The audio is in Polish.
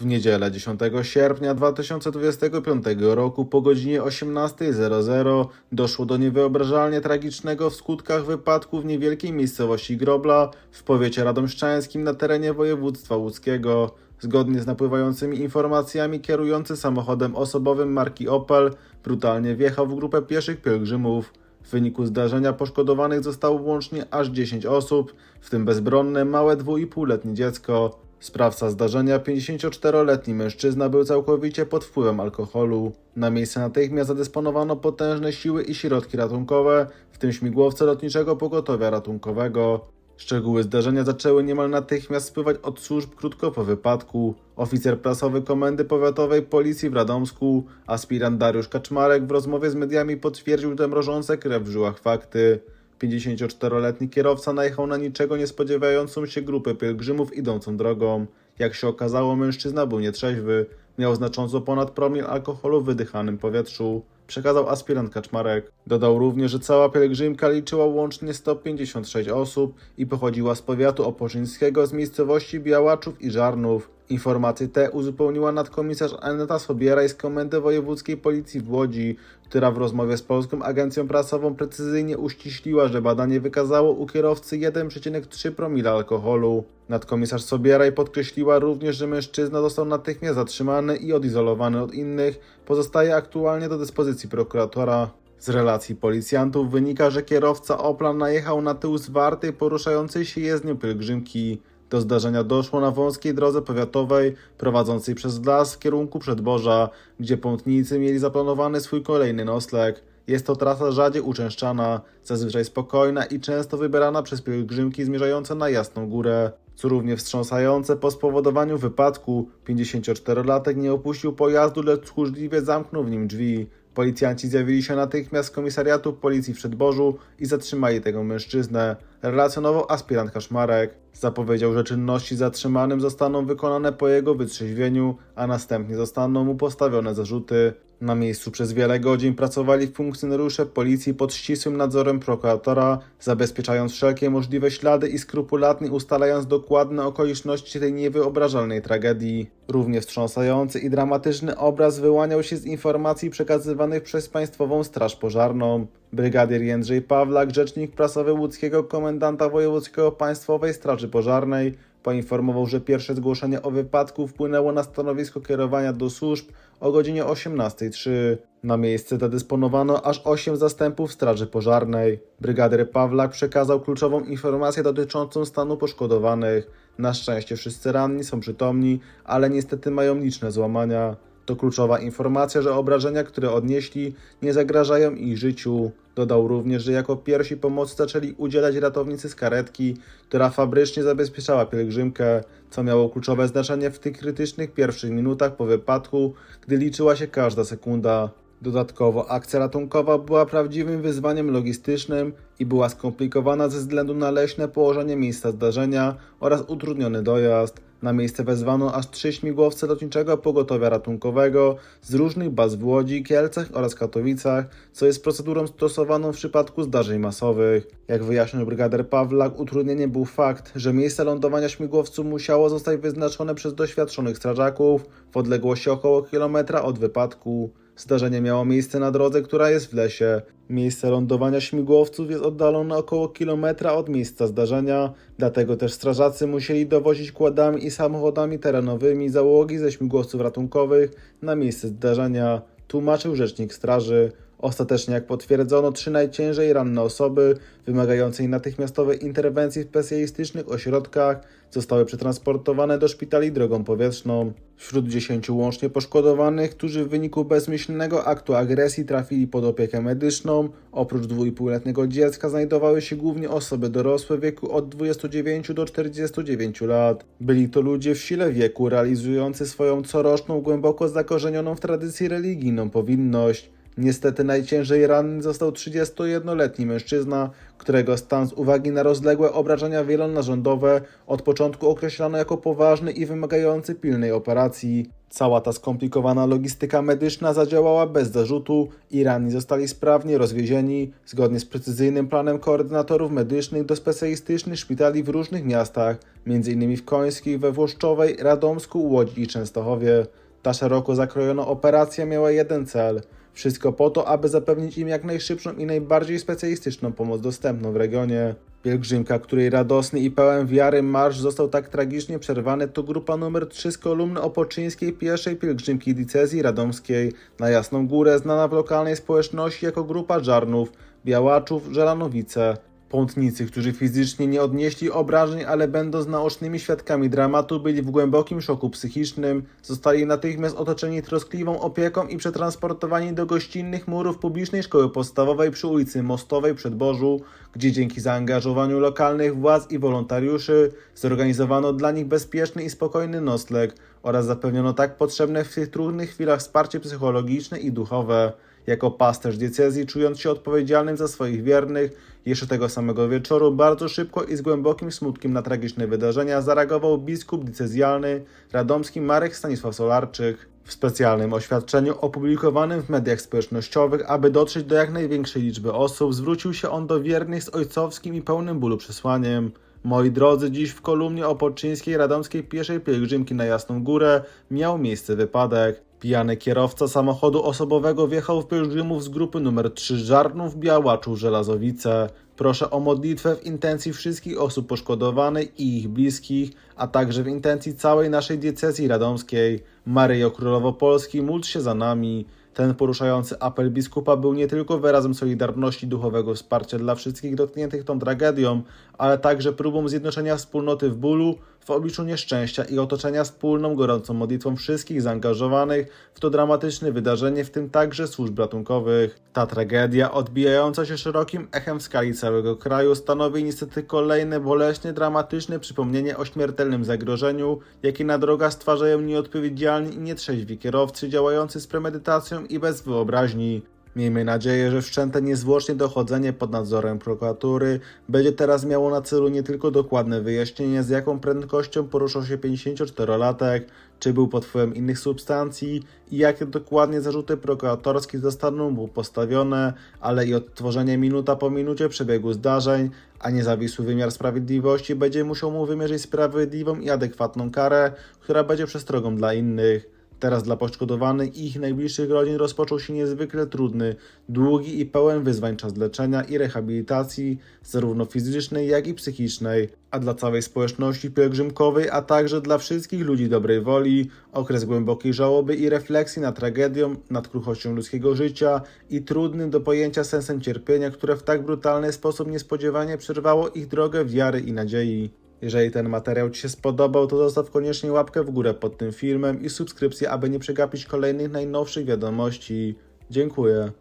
W niedzielę 10 sierpnia 2025 roku po godzinie 18.00 doszło do niewyobrażalnie tragicznego w skutkach wypadku w niewielkiej miejscowości Grobla w powiecie radomszczańskim na terenie województwa łódzkiego. Zgodnie z napływającymi informacjami kierujący samochodem osobowym marki Opel brutalnie wjechał w grupę pieszych pielgrzymów. W wyniku zdarzenia poszkodowanych zostało łącznie aż 10 osób, w tym bezbronne małe 2,5-letnie dziecko. Sprawca zdarzenia, 54-letni mężczyzna, był całkowicie pod wpływem alkoholu. Na miejsce natychmiast zadysponowano potężne siły i środki ratunkowe, w tym śmigłowce lotniczego pogotowia ratunkowego. Szczegóły zdarzenia zaczęły niemal natychmiast spływać od służb krótko po wypadku. Oficer prasowy Komendy Powiatowej Policji w Radomsku, aspirant Dariusz Kaczmarek w rozmowie z mediami potwierdził te mrożące krew w żyłach fakty. 54-letni kierowca najechał na niczego nie spodziewającą się grupę pielgrzymów idącą drogą. Jak się okazało, mężczyzna był nietrzeźwy. Miał znacząco ponad promil alkoholu w wydychanym powietrzu. Przekazał aspirant Kaczmarek. Dodał również, że cała pielgrzymka liczyła łącznie 156 osób i pochodziła z powiatu opoczyńskiego z miejscowości Białaczów i Żarnów. Informacje te uzupełniła nadkomisarz Aneta Sobieraj z Komendy Wojewódzkiej Policji w Łodzi, która w rozmowie z Polską Agencją Prasową precyzyjnie uściśliła, że badanie wykazało u kierowcy 1,3 promila alkoholu. Nadkomisarz Sobieraj podkreśliła również, że mężczyzna został natychmiast zatrzymany i odizolowany od innych, pozostaje aktualnie do dyspozycji prokuratora. Z relacji policjantów wynika, że kierowca Opla najechał na tył zwartej poruszającej się jezdnią pielgrzymki. Do zdarzenia doszło na wąskiej drodze powiatowej prowadzącej przez las w kierunku Przedboża, gdzie pątnicy mieli zaplanowany swój kolejny nocleg. Jest to trasa rzadziej uczęszczana, zazwyczaj spokojna i często wybierana przez pielgrzymki zmierzające na Jasną Górę. Co równie wstrząsające, po spowodowaniu wypadku 54-latek nie opuścił pojazdu, lecz tchórzliwie zamknął w nim drzwi. Policjanci zjawili się natychmiast z komisariatu policji w Przedbożu i zatrzymali tego mężczyznę, relacjonował aspirant Kaszmarek. Zapowiedział, że czynności zatrzymanym zostaną wykonane po jego wytrzeźwieniu, a następnie zostaną mu postawione zarzuty. Na miejscu przez wiele godzin pracowali funkcjonariusze policji pod ścisłym nadzorem prokuratora, zabezpieczając wszelkie możliwe ślady i skrupulatnie ustalając dokładne okoliczności tej niewyobrażalnej tragedii. Równie wstrząsający i dramatyczny obraz wyłaniał się z informacji przekazywanych przez Państwową Straż Pożarną. Brygadier Jędrzej Pawlak, rzecznik prasowy łódzkiego komendanta wojewódzkiego Państwowej Straży Pożarnej, poinformował, że pierwsze zgłoszenie o wypadku wpłynęło na stanowisko kierowania do służb o godzinie 18.03. Na miejsce zadysponowano aż 8 zastępów Straży Pożarnej. Brygadier Pawlak przekazał kluczową informację dotyczącą stanu poszkodowanych. Na szczęście wszyscy ranni są przytomni, ale niestety mają liczne złamania. To kluczowa informacja, że obrażenia, które odnieśli, nie zagrażają ich życiu. Dodał również, że jako pierwsi pomocy zaczęli udzielać ratownicy z karetki, która fabrycznie zabezpieczała pielgrzymkę, co miało kluczowe znaczenie w tych krytycznych pierwszych minutach po wypadku, gdy liczyła się każda sekunda. Dodatkowo akcja ratunkowa była prawdziwym wyzwaniem logistycznym i była skomplikowana ze względu na leśne położenie miejsca zdarzenia oraz utrudniony dojazd. Na miejsce wezwano aż trzy śmigłowce lotniczego pogotowia ratunkowego z różnych baz w Łodzi, Kielcach oraz Katowicach, co jest procedurą stosowaną w przypadku zdarzeń masowych. Jak wyjaśnił brygader Pawlak, utrudnieniem był fakt, że miejsce lądowania śmigłowców musiało zostać wyznaczone przez doświadczonych strażaków w odległości około kilometra od wypadku. Zdarzenie miało miejsce na drodze, która jest w lesie. Miejsce lądowania śmigłowców jest oddalone około kilometra od miejsca zdarzenia, dlatego też strażacy musieli dowozić kładami i samochodami terenowymi załogi ze śmigłowców ratunkowych na miejsce zdarzenia, tłumaczył rzecznik straży. Ostatecznie, jak potwierdzono, trzy najciężej ranne osoby, wymagające natychmiastowej interwencji w specjalistycznych ośrodkach, zostały przetransportowane do szpitali drogą powietrzną. Wśród 10 łącznie poszkodowanych, którzy w wyniku bezmyślnego aktu agresji trafili pod opiekę medyczną, oprócz 2,5-letniego dziecka znajdowały się głównie osoby dorosłe w wieku od 29 do 49 lat. Byli to ludzie w sile wieku, realizujący swoją coroczną, głęboko zakorzenioną w tradycji religijną powinność Niestety najciężej ranny został 31-letni mężczyzna, którego stan z uwagi na rozległe obrażenia wielonarządowe od początku określano jako poważny i wymagający pilnej operacji. Cała ta skomplikowana logistyka medyczna zadziałała bez zarzutu i ranni zostali sprawnie rozwiezieni, zgodnie z precyzyjnym planem koordynatorów medycznych do specjalistycznych szpitali w różnych miastach, m.in. w Końskiej, we Włoszczowej, Radomsku, Łodzi i Częstochowie. Ta szeroko zakrojona operacja miała jeden cel. Wszystko po to, aby zapewnić im jak najszybszą i najbardziej specjalistyczną pomoc dostępną w regionie. Pielgrzymka, której radosny i pełen wiary marsz został tak tragicznie przerwany, to grupa numer 3 z kolumny opoczyńskiej pierwszej pielgrzymki diecezji radomskiej na Jasną Górę, znana w lokalnej społeczności jako grupa Żarnów, Białaczów, Żelanowice. Pątnicy, którzy fizycznie nie odnieśli obrażeń, ale będąc naocznymi świadkami dramatu, byli w głębokim szoku psychicznym, zostali natychmiast otoczeni troskliwą opieką i przetransportowani do gościnnych murów publicznej szkoły podstawowej przy ulicy Mostowej przed Bożu, gdzie dzięki zaangażowaniu lokalnych władz i wolontariuszy zorganizowano dla nich bezpieczny i spokojny nocleg oraz zapewniono tak potrzebne w tych trudnych chwilach wsparcie psychologiczne i duchowe. Jako pasterz diecezji, czując się odpowiedzialnym za swoich wiernych, jeszcze tego samego wieczoru bardzo szybko i z głębokim smutkiem na tragiczne wydarzenia zareagował biskup diecezjalny radomski Marek Stanisław Solarczyk. W specjalnym oświadczeniu opublikowanym w mediach społecznościowych, aby dotrzeć do jak największej liczby osób, zwrócił się on do wiernych z ojcowskim i pełnym bólu przesłaniem. Moi drodzy, dziś w kolumnie opoczyńskiej radomskiej pieszej pielgrzymki na Jasną Górę miał miejsce wypadek. Pijany kierowca samochodu osobowego wjechał w pielgrzymów z grupy numer 3 Żarnów Białaczów Żelazowice. Proszę o modlitwę w intencji wszystkich osób poszkodowanych i ich bliskich, a także w intencji całej naszej diecezji radomskiej. Maryjo Królowo Polski, módl się za nami. Ten poruszający apel biskupa był nie tylko wyrazem solidarności duchowego wsparcia dla wszystkich dotkniętych tą tragedią, ale także próbą zjednoczenia wspólnoty w bólu, w obliczu nieszczęścia i otoczenia wspólną, gorącą modlitwą wszystkich zaangażowanych w to dramatyczne wydarzenie, w tym także służb ratunkowych. Ta tragedia, odbijająca się szerokim echem w skali całego kraju, stanowi niestety kolejne boleśnie, dramatyczne przypomnienie o śmiertelnym zagrożeniu, jakie na drogach stwarzają nieodpowiedzialni i nietrzeźwi kierowcy działający z premedytacją i bez wyobraźni. Miejmy nadzieję, że wszczęte niezwłocznie dochodzenie pod nadzorem prokuratury będzie teraz miało na celu nie tylko dokładne wyjaśnienie, z jaką prędkością poruszał się 54-latek, czy był pod wpływem innych substancji i jakie dokładnie zarzuty prokuratorskie zostaną mu postawione, ale i odtworzenie minuta po minucie przebiegu zdarzeń, a niezawisły wymiar sprawiedliwości będzie musiał mu wymierzyć sprawiedliwą i adekwatną karę, która będzie przestrogą dla innych. Teraz dla poszkodowanych i ich najbliższych rodzin rozpoczął się niezwykle trudny, długi i pełen wyzwań czas leczenia i rehabilitacji, zarówno fizycznej, jak i psychicznej, a dla całej społeczności pielgrzymkowej, a także dla wszystkich ludzi dobrej woli, okres głębokiej żałoby i refleksji nad tragedią, nad kruchością ludzkiego życia i trudnym do pojęcia sensem cierpienia, które w tak brutalny sposób niespodziewanie przerwało ich drogę wiary i nadziei. Jeżeli ten materiał Ci się spodobał, to zostaw koniecznie łapkę w górę pod tym filmem i subskrypcję, aby nie przegapić kolejnych najnowszych wiadomości. Dziękuję.